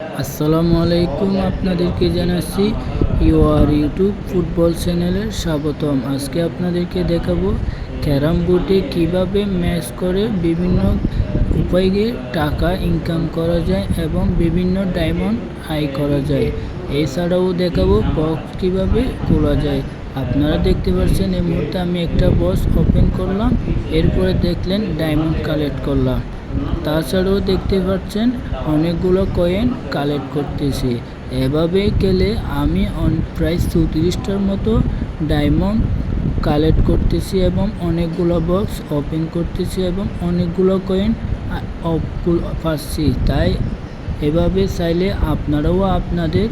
আসসালামু আলাইকুম, আপনাদেরকে জানাচ্ছি ইউআর ইউটিউব ফুটবল চ্যানেলের স্বাগতম। আজকে আপনাদেরকে দেখাবো ক্যারাম বোর্ডে কীভাবে ম্যাচ করে বিভিন্ন উপায়ে টাকা ইনকাম করা যায় এবং বিভিন্ন ডায়মন্ড আয় করা যায়। এছাড়াও দেখাবো বক্স কীভাবে খোলা যায়। আপনারা দেখতে পাচ্ছেন এই মুহূর্তে আমি একটা বক্স ওপেন করলাম, এরপরে দেখলেন ডায়মন্ড কালেক্ট করলাম। তাছাড়াও দেখতে পাচ্ছেন অনেকগুলো কয়েন কালেক্ট করতেছি। এভাবে গেলে আমি প্রায় চৌত্রিশটার মতো ডায়মন্ড কালেক্ট করতেছি এবং অনেকগুলো বক্স ওপেন করতেছি এবং অনেকগুলো কয়েন পাচ্ছি। তাই এভাবে চাইলে আপনারাও আপনাদের